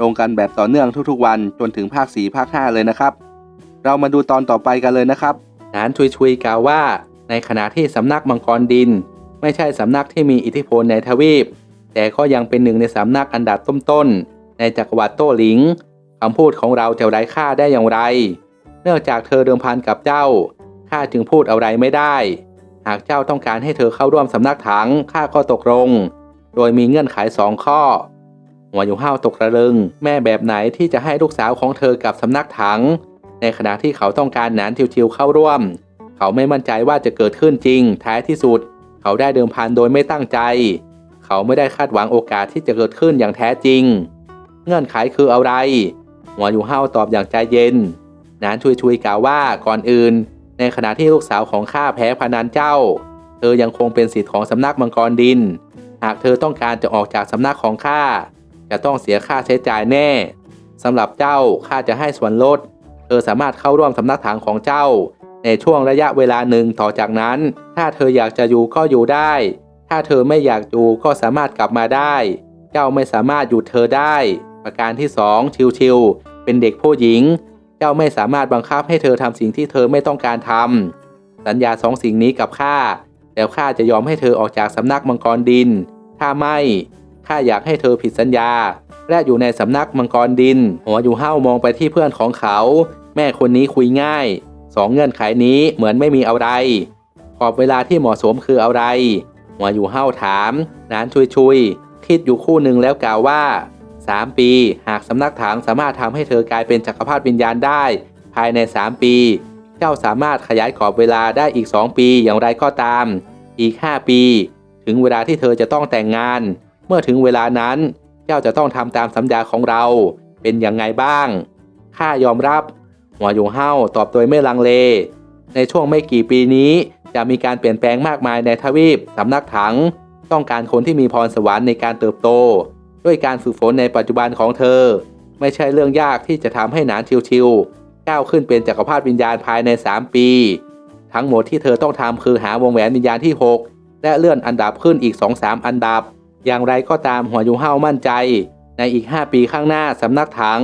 ลงกันแบบต่อเนื่องทุกๆวันจนถึงภาค 4 ภาค 5 เลยนะครับ เรามาดูตอนต่อไปกันเลยนะครับนานชุยชุยกล่าวว่า ในขณะที่สำนักมังกรดิน ไม่ใช่สำนักที่มีอิทธิพลในทวีป แต่ก็ยังเป็นหนึ่งในสำนักอันดับต้นๆในจักรวรรดิโต้หลิงคำพูดของเราจะไร้ค่าได้อย่างไร เนื่องจากเธอเดิมพันกับเจ้าข้าจึงพูดอะไรไม่ได้ หากเจ้าต้องการให้เธอเข้าร่วมสำนักถังข้าก็ตกลง โดยมีเงื่อนไขสองข้อ หัวอยู่ห้าวตกระลึง แม่แบบไหนที่จะให้ลูกสาวของเธอกับสำนักถัง ในขณะที่เขาต้องการหนานทิวๆเข้าร่วม เขาไม่มั่นใจว่าจะเกิดขึ้นจริง ท้ายที่สุด เขาได้เดิมพันโดยไม่ตั้งใจ เขาไม่ได้คาดหวังโอกาสที่จะเกิดขึ้นอย่างแท้จริง เงื่อนไขคืออะไร หัวอยู่ห้าวตอบอย่างใจเย็นนานชุยชุยกล่าวว่าก่อนอื่น ในขณะที่ลูกสาวของข้าแพ้พนันเจ้า เธอยังคงเป็นสิทธิ์ของสำนักมังกรดิน หากเธอต้องการจะออกจากสำนักของข้า จะต้องเสียค่าใช้จ่ายแน่สำหรับเจ้าข้าจะให้ส่วนลด เธอสามารถเข้าร่วมสำนักถังของเจ้า ในช่วงระยะเวลาหนึ่งต่อจากนั้น ถ้าเธออยากจะอยู่ก็อยู่ได้ ถ้าเธอไม่อยากอยู่ก็สามารถกลับมาได้ เจ้าไม่สามารถหยุดเธอได้ ประการที่สองชิวๆเป็นเด็กผู้หญิง เจ้าไม่สามารถบังคับให้เธอทำสิ่งที่เธอไม่ต้องการทำสัญญาสองสิ่งนี้กับข้าแล้วข้าจะยอมให้เธอออกจากสำนักมังกรดิน ถ้าไม่ ข้าอยากให้เธอผิดสัญญา และอยู่ในสำนักมังกรดิน หัวอยู่ห้าวมองไปที่เพื่อนของเขา แม่คนนี้คุยง่าย สองเงื่อนไขนี้เหมือนไม่มีอะไรกรอบเวลาที่เหมาะสมคืออะไร หัวอยู่ห้าวถามนานชุยชุยคิดอยู่คู่หนึ่งแล้วกล่าวว่า 3 ปี หากสำนักถังสามารถทำให้เธอกลายเป็นจักรพรรดิวิญญาณได้ ภายใน 3 ปี เจ้าสามารถขยายกรอบเวลาได้อีก 2 ปีอย่างไรก็ตาม อีก 5 ปี ถึงเวลาที่เธอจะต้องแต่งงาน เมื่อถึงเวลานั้น เจ้าจะต้องทำตามสัญญาของเรา เป็นอย่างไงบ้าง ข้ายอมรับ หัวอยู่เห้าตอบโดยไม่ลังเล ในช่วงไม่กี่ปีนี้จะมีการเปลี่ยนแปลงมากมายในทวีปสำนักถัง ต้องการคนที่มีพรสวรรค์ในการเติบโต ด้วยการฝึกฝนในปัจจุบันของเธอ ไม่ใช่เรื่องยากที่จะทำให้หนานชิวๆก้าวขึ้นเป็นจักรพรรดิวิญญาณภายใน 3 ปี ทั้งหมดที่เธอต้องทำคือหาวงแหวนวิญญาณที่ 6 และเลื่อนอันดับขึ้นอีก 2-3 อันดับ อย่างไรก็ตามหัวยูเฮามั่นใจ ในอีก 5 ปีข้างหน้าสำนักถัง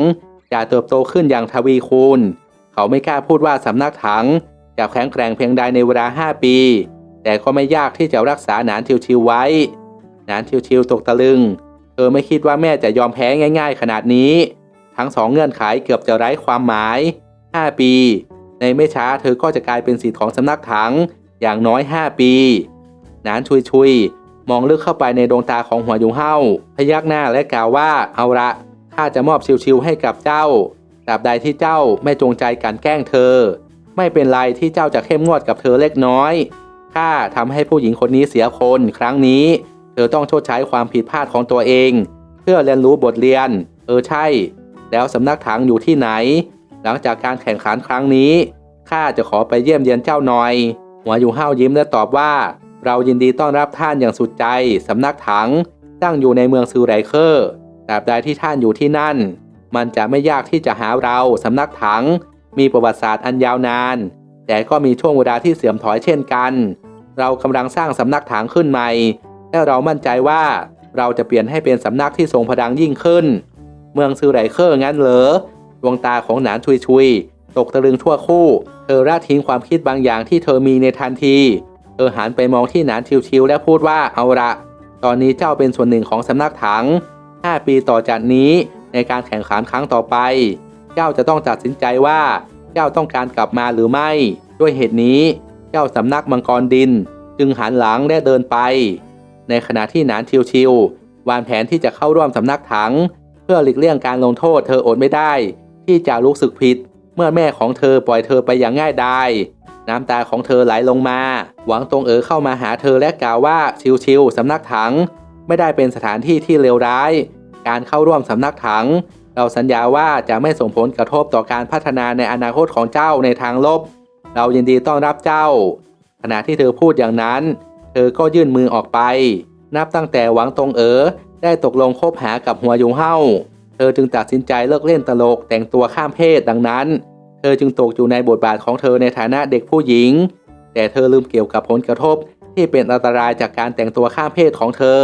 จะเติบโตขึ้นอย่างทวีคูณ เขาไม่กล้าพูดว่าสำนักถัง จะแข็งแกร่งเพียงใดในเวลา 5 ปี แต่ก็ไม่ยากที่จะรักษาหนานชิวไว้ หนานชิวตกตะลึง เธอไม่คิดว่าแม่จะยอมแพ้ง่าย ๆ ขนาดนี้ ทั้งสองเงื่อนไขเกือบจะไร้ความหมาย 5 ปี ในไม่ช้าเธอก็จะกลายเป็นสิทธิ์ของสำนักถัง อย่างน้อย 5 ปี หนานชุยชุย มองลึกเข้าไปในดวงตาของหัวยุงเฮาพยักหน้าและกล่าวว่าเอาละข้าจะมอบชิวๆให้กับเจ้าตราบใดที่เจ้าไม่จงใจกลันแกล้งเธอ ไม่เป็นไรที่เจ้าจะเข้มงวดกับเธอเล็กน้อยข้าทำให้ผู้หญิงคนนี้เสียคนครั้งนี้ เธอต้องชดใช้ความผิดพลาดของตัวเอง เพื่อเรียนรู้บทเรียน เออใช่ แล้วสำนักถังอยู่ที่ไหน หลังจากการแข่งขันครั้งนี้ข้าจะขอไปเยี่ยมเยียนเจ้าหน่อย หัวอยู่ห้าวยิ้มและตอบว่า เรายินดีต้อนรับท่านอย่างสุดใจสำนักถังตั้งอยู่ในเมืองซูไรเคอร์ตราบใดที่ท่านอยู่ที่นั่น มันจะไม่ยากที่จะหาเราสำนักถัง มีประวัติศาสตร์อันยาวนาน แต่ก็มีช่วงเวลาที่เสื่อมถอยเช่นกัน เรากำลังสร้างสำนักถังขึ้นใหม่ และเรามั่นใจว่าเราจะเปลี่ยนให้เป็นสำนักที่ทรงพลังยิ่งขึ้น เมืองซูไรเคอร์งั้นเหรอดวงตาของหนานชุยชุยตกตะลึงทั่วคู่ เธอละทิ้งความคิดบางอย่างที่เธอมีในทันที เธอหันไปมองที่หนานชิวๆและพูดว่าเอาละตอนนี้เจ้าเป็นส่วนหนึ่งของสำนักถัง 5 ปีต่อจากนี้ในการแข่งขันครั้งต่อไป เจ้าจะต้องตัดสินใจว่า เจ้าต้องการกลับมาหรือไม่ ด้วยเหตุนี้ เจ้าสำนักมังกรดิน จึงหันหลังและเดินไป ในขณะที่หนานชิวๆวางแผนที่จะเข้าร่วมสำนักถัง เพื่อหลีกเลี่ยงการลงโทษเธออดไม่ได้ ที่จะรู้สึกผิด เมื่อแม่ของเธอปล่อยเธอไปอย่างง่ายดายน้ำตาของเธอไหลลงมา หวังตรงเอ๋อเข้ามาหาเธอและกล่าวว่าชิวๆสำนักถัง ไม่ได้เป็นสถานที่ที่เลวร้าย การเข้าร่วมสำนักถัง เราสัญญาว่าจะไม่ส่งผลกระทบต่อการพัฒนาในอนาคตของเจ้าในทางลบ เรายินดีต้อนรับเจ้า ขณะที่เธอพูดอย่างนั้น เธอก็ยื่นมือออกไป นับตั้งแต่หวังตงเอ๋อได้ตกลงคบหากับหัวยุงเฮาเธอจึงตัดสินใจเลิกเล่นตลกแต่งตัวข้ามเพศดังนั้น เธอจึงตกอยู่ในบทบาทของเธอในฐานะเด็กผู้หญิง แต่เธอลืมเกี่ยวกับผลกระทบที่เป็นอันตรายจากการแต่งตัวข้ามเพศของเธอ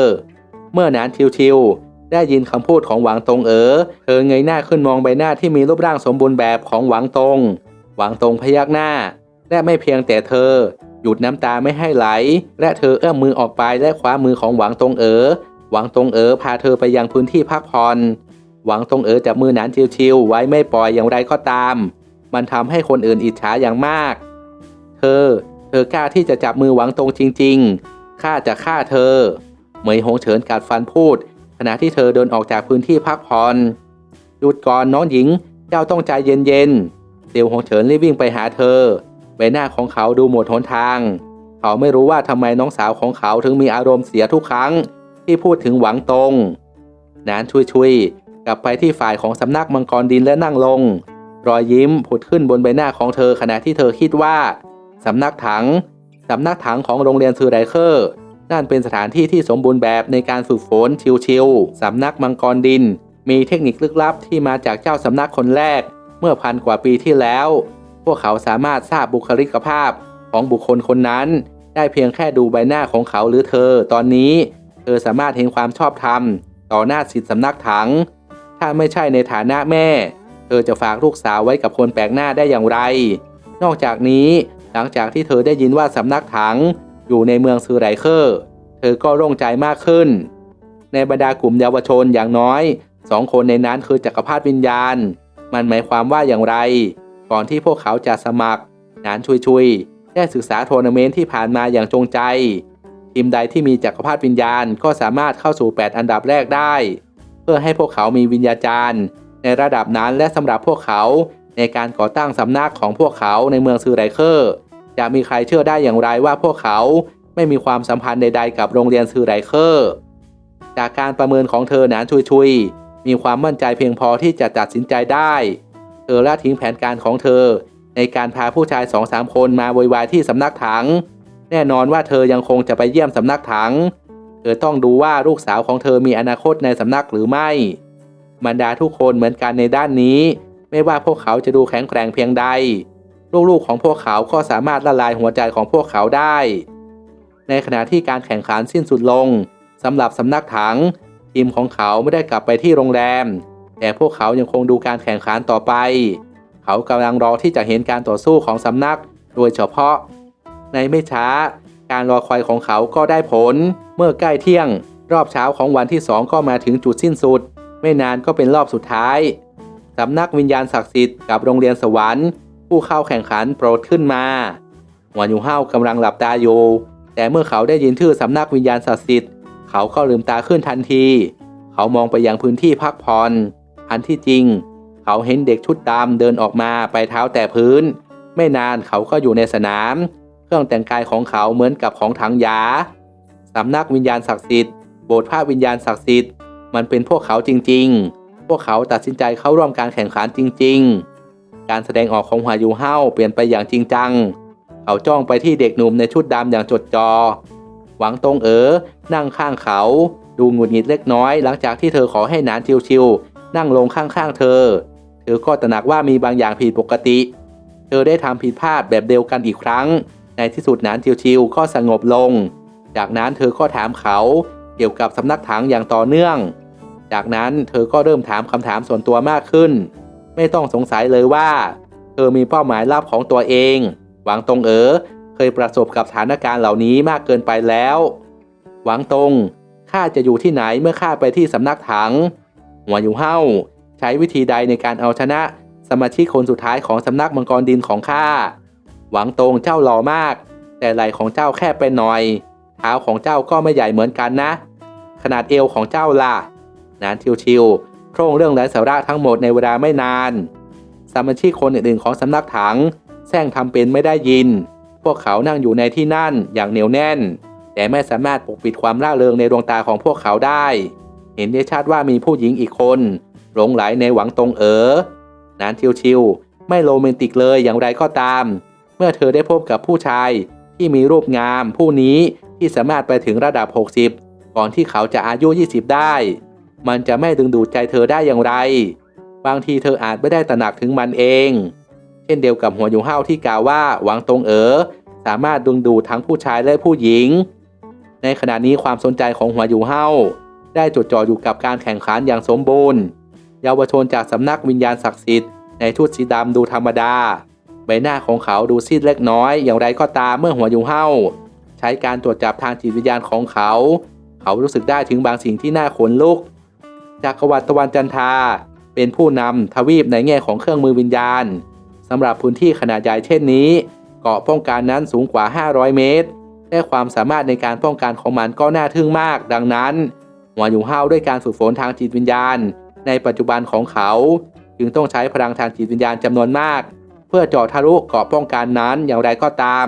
เมื่อนานชิวๆได้ยินคำพูดของหวังตงเอ๋อเธอเงยหน้าขึ้นมองใบหน้าที่มีรูปร่างสมบูรณ์แบบของหวังตง หวังตงพยักหน้า และไม่เพียงแต่เธอ หยุดน้ำตาไม่ให้ไหล และเธอเอื้อมมือออกไปและคว้ามือของหวังตงเอ๋อหวังตงเอ๋อพาเธอไปยังพื้นที่พักผ่อนหวังตงเอ๋อจับมือหนานชิวๆไว้ไม่ปล่อยอย่างไรก็ตาม มันทำให้คนอื่นอิจฉาอย่างมาก เธอ เธอกล้าที่จะจับมือหวังตรงจริง ๆ ข้าจะฆ่าเธอ เหมยหงเฉินกัดฟันพูด ขณะที่เธอเดินออกจากพื้นที่พักผ่อนหยุดก่อนน้องหญิง เจ้าต้องใจเย็นๆเตียวหงเฉินรีบวิ่งไปหาเธอ ใบหน้าของเขาดูหมดหนทาง เขาไม่รู้ว่าทำไมน้องสาวของเขาถึงมีอารมณ์เสียทุกครั้ง ที่พูดถึงหวังตรงนานชุยๆกลับไปที่ฝ่ายของสำนักมังกรดินและนั่งลง รอยยิ้มผุดขึ้นบนใบหน้าของเธอขณะที่เธอคิดว่า สำนักถัง สำนักถังของโรงเรียนซือไรเคอร์นั่นเป็นสถานที่ที่สมบูรณ์แบบในการฝึกฝนชิวๆสำนักมังกรดิน มีเทคนิคลึกลับที่มาจากเจ้าสำนักคนแรก เมื่อพันกว่าปีที่แล้ว พวกเขาสามารถทราบบุคลิกภาพของบุคคลคนนั้น ได้เพียงแค่ดูใบหน้าของเขาหรือเธอ ตอนนี้ เธอสามารถเห็นความชอบธรรม ต่อหน้าสิทธิสำนักถัง ถ้าไม่ใช่ในฐานะแม่ เธอจะฝากลูกสาวไว้กับคนแปลกหน้าได้อย่างไร นอกจากนี้ หลังจากที่เธอได้ยินว่าสำนักถังอยู่ในเมืองซือไรเคอร์ เธอก็โล่งใจมากขึ้น ในบรรดากลุ่มเยาวชนอย่างน้อยสองคนในนั้นคือจักรพรรดิวิญญาณ มันหมายความว่าอย่างไร ก่อนที่พวกเขาจะสมัคร นานชุยชุยได้ศึกษาทัวร์นาเมนต์ที่ผ่านมาอย่างจงใจ ทีมใดที่มีจักรพรรดิวิญญาณก็สามารถเข้าสู่ 8 อันดับแรกได้ เพื่อให้พวกเขามีวิญญาจารย์ ในระดับนั้นและสำหรับพวกเขา ในการก่อตั้งสำนักของพวกเขาในเมืองซือไรเคอร์ จะมีใครเชื่อได้อย่างไรว่าพวกเขาไม่มีความสัมพันธ์ใด ๆ กับโรงเรียนซือไรเคอร์ จากการประเมินของเธอหนานชุยชุยๆ มีความมั่นใจเพียงพอที่จะตัดสินใจได้ เธอละทิ้งแผนการของเธอ ในการพาผู้ชายสองสามคนมาโวยวายที่สำนักถัง แน่นอนว่าเธอยังคงจะไปเยี่ยมสำนักถัง เธอต้องดูว่าลูกสาวของเธอมีอนาคตในสำนักหรือไม่บรรดาทุกคนเหมือนกันในด้านนี้ ไม่ว่าพวกเขาจะดูแข็งแกร่งเพียงใด ลูกๆของพวกเขาก็สามารถละลายหัวใจของพวกเขาได้ ในขณะที่การแข่งขันสิ้นสุดลงสำหรับสำนักถัง ทีมของเขาไม่ได้กลับไปที่โรงแรม แต่พวกเขายังคงดูการแข่งขันต่อไป เขากำลังรอที่จะเห็นการต่อสู้ของสำนักโดยเฉพาะ ในไม่ช้า การรอคอยของเขาก็ได้ผล เมื่อใกล้เที่ยง รอบเช้าของวันที่สองก็มาถึงจุดสิ้นสุด ไม่นานก็เป็นรอบสุดท้าย สำนักวิญญาณศักดิ์สิทธิ์กับโรงเรียนสวรรค์ ผู้เข้าแข่งขันโปรดขึ้นมาหวานยูเฮากำลังหลับตาอยู่แต่เมื่อเขาได้ยินชื่อสำนักวิญญาณศักดิ์สิทธิ์เขาก็ลืมตาขึ้นทันที เขามองไปยังพื้นที่พักผ่อนอันที่จริง เขาเห็นเด็กชุดดำเดินออกมาไปเท้าแต่พื้น ไม่นานเขาก็อยู่ในสนาม เครื่องแต่งกายของเขาเหมือนกับของถังยาสำนักวิญญาณศักดิ์สิทธิ์โบสถ์พระวิญญาณศักดิ์สิทธิ์มันเป็นพวกเขาจริง ๆ พวกเขาตัดสินใจเข้าร่วมการแข่งขันจริง ๆ การแสดงออกของหวายูเฮาเปลี่ยนไปอย่างจริงจัง เขาจ้องไปที่เด็กหนุ่มในชุดดำอย่างจดจอ่อหวังตงเอ๋อนั่งข้างเขา ดูหงุดหงิดเล็กน้อย หลังจากที่เธอขอให้หนานชิวๆนั่งลงข้างๆเธอ เธอก็ตระหนักว่ามีบางอย่างผิดปกติ เธอได้ทำผิดพลาดแบบเดียวกันอีกครั้ง ในที่สุดหนานชิวๆก็สงบลง จากนั้นเธอก็ถามเขาเกี่ยวกับสำนักถังอย่างต่อเนื่อง จากนั้นเธอก็เริ่มถามคำถามส่วนตัวมากขึ้น ไม่ต้องสงสัยเลยว่า เธอมีเป้าหมายลับของตัวเอง หวังตงเอ๋อเคยประสบกับสถานการณ์เหล่านี้มากเกินไปแล้ว หวังตงข้าจะอยู่ที่ไหนเมื่อข้าไปที่สำนักถัง หัวอยู่เฮ้าใช้วิธีใดในการเอาชนะสมาชิกคนสุดท้ายของสำนักมังกรดินของข้า หวังตงเจ้าหล่อมาก แต่ไหล่ของเจ้าแค่ไปหน่อย เท้าของเจ้าก็ไม่ใหญ่เหมือนกันนะ ขนาดเอวของเจ้าล่ะ นานชิวๆโครงเรื่องไร้สาระทั้งหมดในเวลาไม่นานสมาชิกคนอื่นๆของสำนักถังแซงทำเป็นไม่ได้ยิน พวกเขานั่งอยู่ในที่นั่นอย่างเหนียวแน่น แต่ไม่สามารถปกปิดความร่าเริงในดวงตาของพวกเขาได้ เห็นได้ชัดว่ามีผู้หญิงอีกคน หลงไหลในหวังตรงเอ๋อนานชิวๆไม่โรแมนติกเลยอย่างไรก็ตาม เมื่อเธอได้พบกับผู้ชายที่มีรูปงามผู้นี้ที่สามารถไปถึงระดับ 60 ก่อนที่เขาจะอายุ 20 ได้ มันจะไม่ดึงดูดใจเธอได้อย่างไร บางทีเธออาจไม่ได้ตระหนักถึงมันเอง เช่นเดียวกับหัวอยู่ห้าที่กล่าวว่าหวังตรงเอ๋อสามารถดึงดูดทั้งผู้ชายและผู้หญิง ในขณะนี้ความสนใจของหัวอยู่ห้าได้จดจ่ออยู่กับการแข่งขันอย่างสมบูรณ์ เยาวชนจากสำนักวิญญาณศักดิ์สิทธิ์ในชุดสีดำดูธรรมดา ใบหน้าของเขาดูซีดเล็กน้อย อย่างไรก็ตามเมื่อหัวอยู่เห้าใช้การตรวจจับทางจิตวิญญาณของเขา เขารู้สึกได้ถึงบางสิ่งที่น่าขนลุก จากวัตตะวันจันทราเป็นผู้นำทวีปในแง่ของเครื่องมือวิญญาณสำหรับพื้นที่ขนาดใหญ่เช่นนี้ เกาะป้องกันนั้นสูงกว่า 500 เมตรและความสามารถในการป้องกันของมันก็น่าทึ่งมาก ดังนั้นหัวอยู่ห้าวด้วยการฝึกฝนทางจิตวิญญาณ ในปัจจุบันของเขา จึงต้องใช้พลังทางจิตวิญญาณจำนวนมาก เพื่อเจาะทะลุเกาะป้องกันนั้นอย่างไรก็ตาม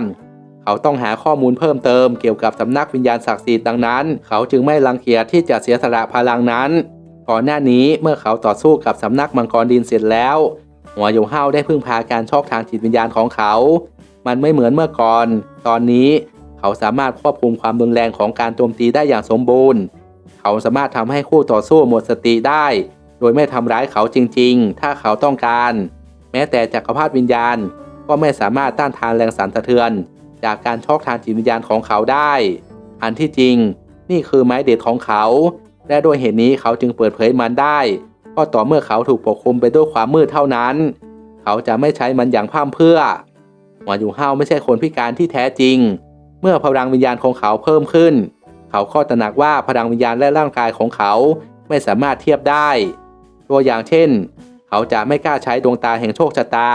เขาต้องหาข้อมูลเพิ่มเติมเกี่ยวกับสำนักวิญญาณศักดิ์สิทธิ์ดังนั้น เขาจึงไม่รังเกียจที่จะเสียสละพลังนั้น ก่อนหน้านี้เมื่อเขาต่อสู้กับสำนักมังกรดินเสร็จแล้ว หัวโยห้าได้พึ่งพาการชอกทางจิตวิญญาณของเขา มันไม่เหมือนเมื่อก่อน ตอนนี้เขาสามารถควบคุมความรุนแรงของการโจมตีได้อย่างสมบูรณ์ เขาสามารถทำให้คู่ต่อสู้หมดสติได้ โดยไม่ทำร้ายเขาจริง ๆ ถ้าเขาต้องการ แม้แต่จักรพรรดิวิญญาณ ก็ไม่สามารถต้านทานแรงสั่นสะเทือน จากการชอกทางจิตวิญญาณของเขาได้ อันที่จริง นี่คือไม้เด็ดของเขา และด้วยเหตุนี้เขาจึงเปิดเผยมันได้ก็ต่อเมื่อเขาถูกปกคลุมไปด้วยความมืดเท่านั้น เขาจะไม่ใช้มันอย่างพร่ำเพื่อหวาอยู่ห้าวไม่ใช่คนพิการที่แท้จริง เมื่อพลังวิญญาณของเขาเพิ่มขึ้น เขาก็ตระหนักว่าพลังวิญญาณและร่างกายของเขาไม่สามารถเทียบได้ ตัวอย่างเช่น เขาจะไม่กล้าใช้ดวงตาแห่งโชคชะตา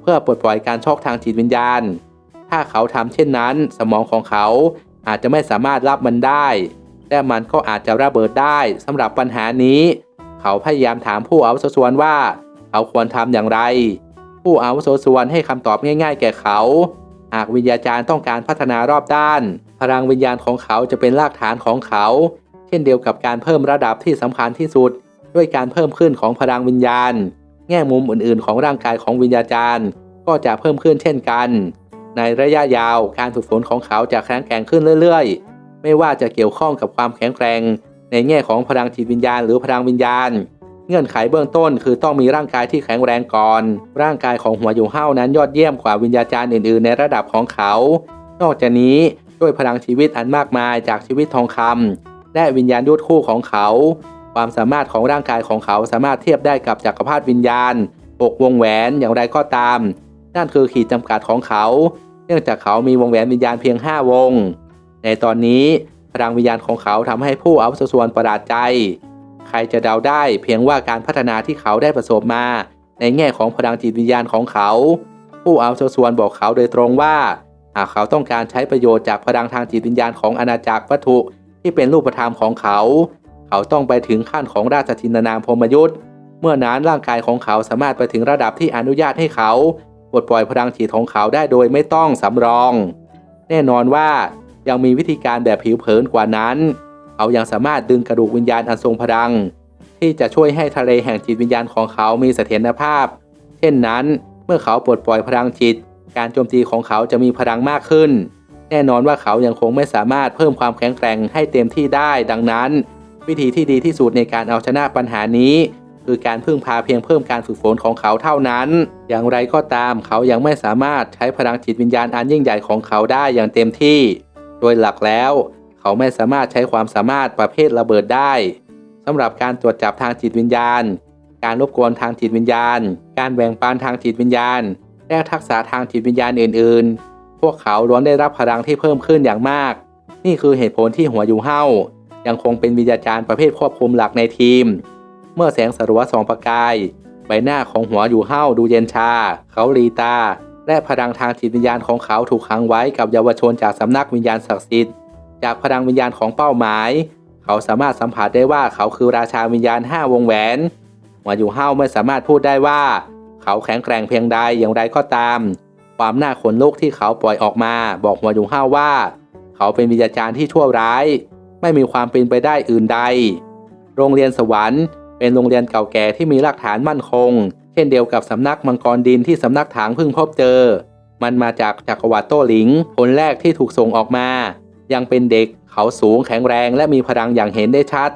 เพื่อปลดปล่อยการช็อกทางจิตวิญญาณ ถ้าเขาทำเช่นนั้น สมองของเขาอาจจะไม่สามารถรับมันได้ และมันก็อาจจะระเบิดได้สำหรับปัญหานี้ เขาพยายามถามผู้อาวุโสส่วนว่า เขาควรทำอย่างไร ผู้อาวุโสส่วนให้คำตอบง่าย ๆ แก่เขา หากวิญญาจารย์ต้องการพัฒนารอบด้าน พลังวิญญาณของเขาจะเป็นรากฐานของเขา เช่นเดียวกับการเพิ่มระดับที่สำคัญที่สุด ด้วยการเพิ่มขึ้นของพลังวิญญาณ แง่มุมอื่นๆ ของร่างกายของวิญญาจารย์ ก็จะเพิ่มขึ้นเช่นกัน ในระยะยาวการฝึกฝนของเขาจะแข็งแกร่งขึ้นเรื่อยๆ ไม่ว่าจะเกี่ยวข้องกับความแข็งแกร่ง ในแง่ของพลังจิตวิญญาณหรือพลังวิญญาณ เงื่อนไขเบื้องต้นคือต้องมีร่างกายที่แข็งแรงก่อน ร่างกายของหัวอยู่เห้านั้นยอดเยี่ยมกว่าวิญญาจารย์อื่น ๆ ในระดับของเขา นอกจากนี้ด้วยพลังชีวิตอันมากมายจากชีวิตทองคำและวิญญาณยุทธคู่ของเขา ความสามารถของร่างกายของเขาสามารถเทียบได้กับจักรพรรดิวิญญาณปกวงแหวนอย่างไรก็ตาม นั่นคือขีดจำกัดของเขา เนื่องจากเขามีวงแหวนวิญญาณเพียง 5 วง ในตอนนี้พลังวิญญาณของเขาทำให้ผู้อาวุโสส่วนประหลาดใจ ใครจะเดาได้เพียงว่าการพัฒนาที่เขาได้ประสบมา ในแง่ของพลังจิตวิญญาณของเขา ผู้อาวุโสส่วนบอกเขาโดยตรงว่า หากเขาต้องการใช้ประโยชน์จากพลังทางจิตวิญญาณของอาณาจักรวัตถุที่เป็นรูปธรรมของเขา เขาต้องไปถึงขั้นของราชทินนามพมยุทธ์เมื่อนั้นร่างกายของเขาสามารถไปถึงระดับที่อนุญาตให้เขาปลดปล่อยพลังจิตของเขาได้โดยไม่ต้องสำรอง แน่นอนว่า ยังมีวิธีการแบบผิวเผินกว่านั้น เขายังสามารถดึงกระดูกวิญญาณอันทรงพลัง ที่จะช่วยให้ทะเลแห่งจิตวิญญาณของเขามีเสถียรภาพ เช่นนั้น เมื่อเขาปลดปล่อยพลังจิต การโจมตีของเขาจะมีพลังมากขึ้น แน่นอนว่าเขายังคงไม่สามารถเพิ่มความแข็งแกร่งให้เต็มที่ได้ ดังนั้น วิธีที่ดีที่สุดในการเอาชนะปัญหานี้คือการพึ่งพาเพียงเพิ่มการฝึกฝนของเขาเท่านั้น อย่างไรก็ตามเขายังไม่สามารถใช้พลังจิตวิญญาณอันยิ่งใหญ่ของเขาได้อย่างเต็มที่ โดยหลักแล้ว เขาไม่สามารถใช้ความสามารถประเภทระเบิดได้สำหรับการตรวจจับทางจิตวิญญาณ การรบกวนทางจิตวิญญาณ การแบ่งปันทางจิตวิญญาณ และทักษะทางจิตวิญญาณอื่น ๆ พวกเขาล้วนได้รับพลังที่เพิ่มขึ้นอย่างมาก นี่คือเหตุผลที่หัวอยู่เห้ายังคงเป็นวิญญาจารย์ประเภทควบคุมหลักในทีม เมื่อแสงสลัวสองประกาย ใบหน้าของหัวอยู่เห้าดูเย็นชา เขาลีตา และพลังทางจิตวิญญาณของเขาถูกขังไว้กับเยาวชนจากสำนักวิญญาณศักดิ์สิทธิ์จากพลังวิญญาณของเป้าหมาย เขาสามารถสัมผัสได้ว่าเขาคือราชาวิญญาณห้าวงแหวนหัวอยู่เห้าไม่สามารถพูดได้ว่า เขาแข็งแกร่งเพียงใดอย่างไรก็ตาม ความน่าขนลุกที่เขาปล่อยออกมา บอกหัวอยู่เห้าว่า เขาเป็นวิญญาจารย์ที่ชั่วร้าย ไม่มีความเป็นไปได้อื่นใด โรงเรียนสวรรค์ เป็นโรงเรียนเก่าแก่ที่มีหลักฐานมั่นคง เช่นเดียวกับสำนักมังกรดินที่สำนักถางเพิ่งพบเจอ มันมาจากจักรวรรดิโต้หลิง คนแรกที่ถูกส่งออกมา ยังเป็นเด็กเขาสูงแข็งแรงและมีพลังอย่างเห็นได้ชัด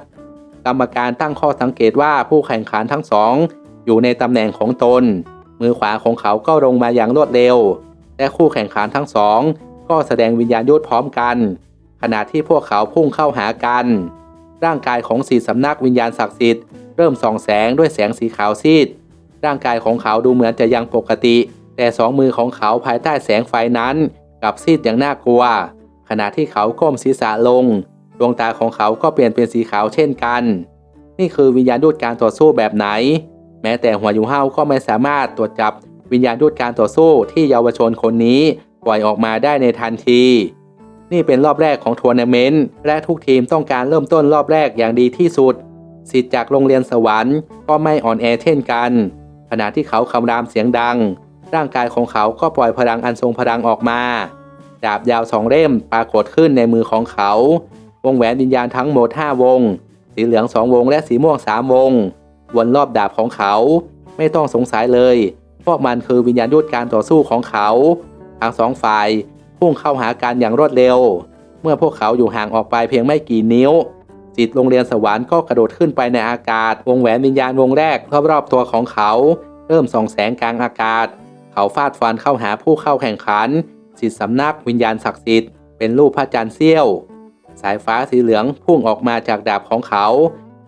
กรรมการตั้งข้อสังเกตว่าผู้แข่งขันทั้งสอง อยู่ในตำแหน่งของตน มือขวาของเขาก็ลงมาอย่างรวดเร็ว และคู่แข่งขันทั้งสอง ก็แสดงวิญญาณยุทธพร้อมกัน ขณะที่พวกเขาพุ่งเข้าหากัน ร่างกายของสีสำนักวิญญาณศักดิ์สิทธิ์เริ่มส่องแสงด้วยแสงสีขาวซีด ร่างกายของเขาดูเหมือนจะยังปกติ แต่สองมือของเขาภายใต้แสงไฟนั้นกลับซีดอย่างน่ากลัว ขณะที่เขาก้มศีรษะลง ดวงตาของเขาก็เปลี่ยนเป็นสีขาวเช่นกัน นี่คือวิญญาณดูดการต่อสู้แบบไหน แม้แต่หัวยูเฮาก็ไม่สามารถตรวจจับวิญญาณดูดการต่อสู้ที่เยาวชนคนนี้ปล่อยออกมาได้ในทันที นี่เป็นรอบแรกของทัวร์นาเมนต์และทุกทีมต้องการเริ่มต้นรอบแรกอย่างดีที่สุดสิทธิ์จากโรงเรียนสวรรค์ก็ไม่อ่อนแอเช่นกัน ณะที่เขาคำรามเสียงดัง ร่างกายของเขาก็ปล่อยพลังอันทรงพลังออกมา ดาบยาวสองเล่มปรากฏขึ้นในมือของเขา วงแหวนวิญญาณทั้งหมด 5 วง สีเหลืองสองวงและสีม่วงสามวง วนรอบดาบของเขา ไม่ต้องสงสัยเลย พวกมันคือวิญญาณยุทธการต่อสู้ของเขา ทั้งสองฝ่ายพุ่งเข้าหากันอย่างรวดเร็ว เมื่อพวกเขาอยู่ห่างออกไปเพียงไม่กี่นิ้ว จิตโรงเรียนสวรรค์ก็กระโดดขึ้นไปในอากาศ วงแหวนวิญญาณวงแรกรอบๆตัวของเขา เริ่มส่องแสงกลางอากาศ เขาฟาดฟันเข้าหาผู้เข้าแข่งขัน สิทธิสำนักวิญญาณศักดิ์สิทธิ์เป็นรูปพระจันทร์เสี้ยว สายฟ้าสีเหลืองพุ่งออกมาจากดาบของเขา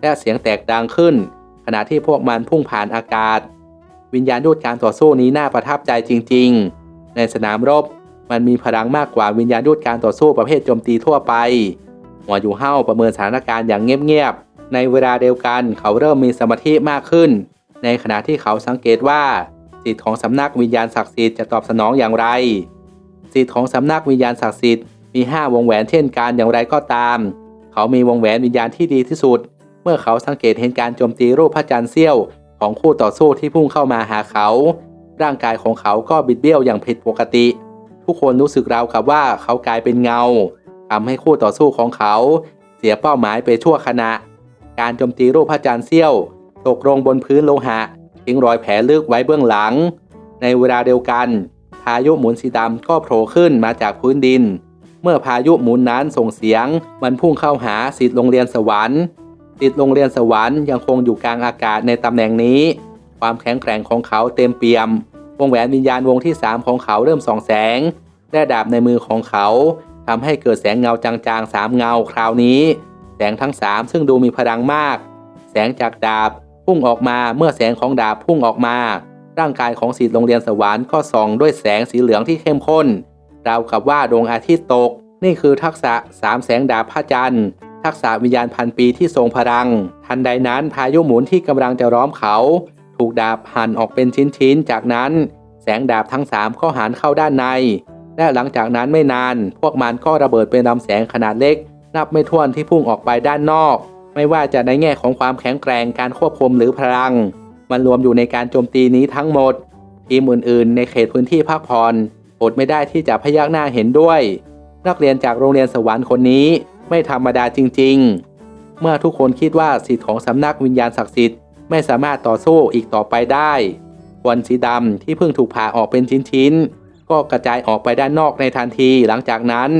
และเสียงแตกดังขึ้น ขณะที่พวกมันพุ่งผ่านอากาศ วิญญาณดูดการต่อสู้นี้น่าประทับใจจริง ๆ ในสนามรบ มันมีพลังมากกว่าวิญญาณดูดการต่อสู้ประเภทโจมตีทั่วไป หัวอยู่เฮ้าประเมินสถานการณ์อย่างเงียบๆ ในเวลาเดียวกันเขาเริ่มมีสมาธิมากขึ้น ในขณะที่เขาสังเกตว่าสิทธิ์ของสำนักวิญญาณศักดิ์สิทธิ์จะตอบสนองอย่างไร สิทธิ์ของสำนักวิญญาณศักดิ์สิทธิ์มี 5 วงแหวนเช่นกันอย่างไรก็ตาม เขามีวงแหวนวิญญาณที่ดีที่สุด เมื่อเขาสังเกตเห็นการโจมตีรูปพระจันทร์เสี้ยวของคู่ต่อสู้ที่พุ่งเข้ามาหาเขา ร่างกายของเขาก็บิดเบี้ยวอย่างผิดปกติ ทุกคนรู้สึกราวกับว่าเขากลายเป็นเงา ทำให้คู่ต่อสู้ของเขา เสียเป้าหมายไปชั่วขณะ การโจมตีรูปพระจันทร์เสี้ยว ตกลงบนพื้นโลหะ ทิ้งรอยแผลลึกไว้เบื้องหลัง ในเวลาเดียวกัน พายุหมุนสีดำก็โผล่ขึ้นมาจากพื้นดิน เมื่อพายุหมุนนั้นส่งเสียง มันพุ่งเข้าหาสิทธิ์โรงเรียนสวรรค์สิทธิ์โรงเรียนสวรรค์ยังคงอยู่กลางอากาศในตำแหน่งนี้ ความแข็งแกร่งของเขาเต็มเปี่ยมวงแหวนวิญญาณวงที่ 3 ของเขาเริ่มส่องแสงและดาบในมือของเขา ทำให้เกิดแสงเงาจางๆสามเงาคราวนี้ แสงทั้งสามซึ่งดูมีพลังมาก แสงจากดาบพุ่งออกมาเมื่อแสงของดาบพุ่งออกมา ร่างกายของศิษย์โรงเรียนสวรรค์ก็ส่องด้วยแสงสีเหลืองที่เข้มข้นราวกับว่าดวงอาทิตย์ตก นี่คือทักษะสามแสงดาบพระจันทร์ทักษะวิญญาณพันปีที่ทรงพลัง ทันใดนั้นพายุหมุนที่กำลังจะล้อมเขา ถูกดาบหั่นออกเป็นชิ้นๆ จากนั้น แสงดาบทั้งสามก็หันเข้าด้านใน และหลังจากนั้นไม่นาน พวกมันก็ระเบิดเป็นลำแสงขนาดเล็ก นับไม่ถ้วนที่พุ่งออกไปด้านนอก ไม่ว่าจะในแง่ของความแข็งแกร่งการควบคุมหรือพลัง มันรวมอยู่ในการโจมตีนี้ทั้งหมด ทีมอื่นๆ ในเขตพื้นที่พักผ่อนอดไม่ได้ที่จะพยักหน้าเห็นด้วย นักเรียนจากโรงเรียนสวรรค์คนนี้ไม่ธรรมดาจริง ๆ เมื่อทุกคนคิดว่าสิทธิ์ของสำนักวิญญาณศักดิ์สิทธิ์ไม่สามารถต่อสู้อีกต่อไปได้วันสีดำที่เพิ่งถูกผ่าออกเป็นชิ้นๆ ก็กระจายออกไปด้านนอกในทันที หลังจากนั้น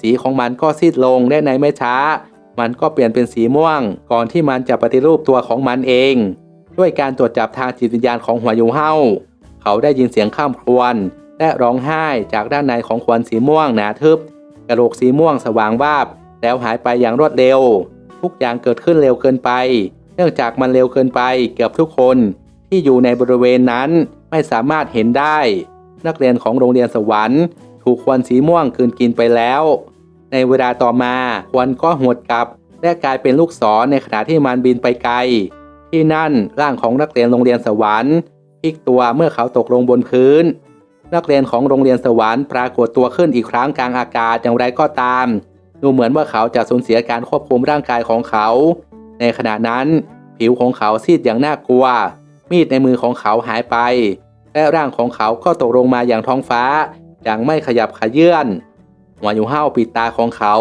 สีของมันก็ซีดลงและในไม่ช้า มันก็เปลี่ยนเป็นสีม่วง ก่อนที่มันจะปฏิรูปตัวของมันเอง ด้วยการตรวจจับทางจิตวิญญาณของหัวยูเฮาเขาได้ยินเสียงข้ามครวญและร้องไห้จากด้านในของควนสีม่วงหนาทึบกระโหลกสีม่วงสว่างวาบ แล้วหายไปอย่างรวดเร็ว ทุกอย่างเกิดขึ้นเร็วเกินไป เนื่องจากมันเร็วเกินไปเกือบทุกคนที่อยู่ในบริเวณนั้นไม่สามารถเห็นได้ นักเรียนของโรงเรียนสวรรค์ถูกควันสีม่วงคืนกินไปแล้ว ในเวลาต่อมาควันก็หดกลับ และกลายเป็นลูกศรในขณะที่มันบินไปไกล ที่นั่นร่างของนักเรียนโรงเรียนสวรรค์พลิกตัวเมื่อเขาตกลงบนพื้น นักเรียนของโรงเรียนสวรรค์ปรากฏตัวขึ้นอีกครั้งกลางอากาศอย่างไรก็ตาม ดูเหมือนว่าเขาจะสูญเสียการควบคุมร่างกายของเขา ในขณะนั้น ผิวของเขาซีดอย่างน่ากลัว มีดในมือของเขาหายไป และร่างของเขาก็ตกลงมาอย่างท้องฟ้า อย่างไม่ขยับขยื่นหัวอยู่ห้าวปิดตาของเขา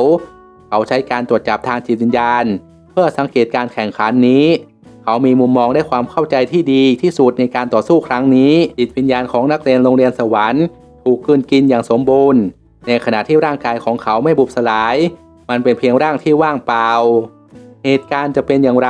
เขาใช้การตรวจจับทางจิตวิญญาณ เพื่อสังเกตการแข่งขันนี้ เขามีมุมมองและความเข้าใจที่ดีที่สุดในการต่อสู้ครั้งนี้ จิตวิญญาณของนักเรียนโรงเรียนสวรรค์ถูกกลืนกินอย่างสมบูรณ์ ในขณะที่ร่างกายของเขาไม่บุบสลาย มันเป็นเพียงร่างที่ว่างเปล่า เหตุการณ์จะเป็นอย่างไร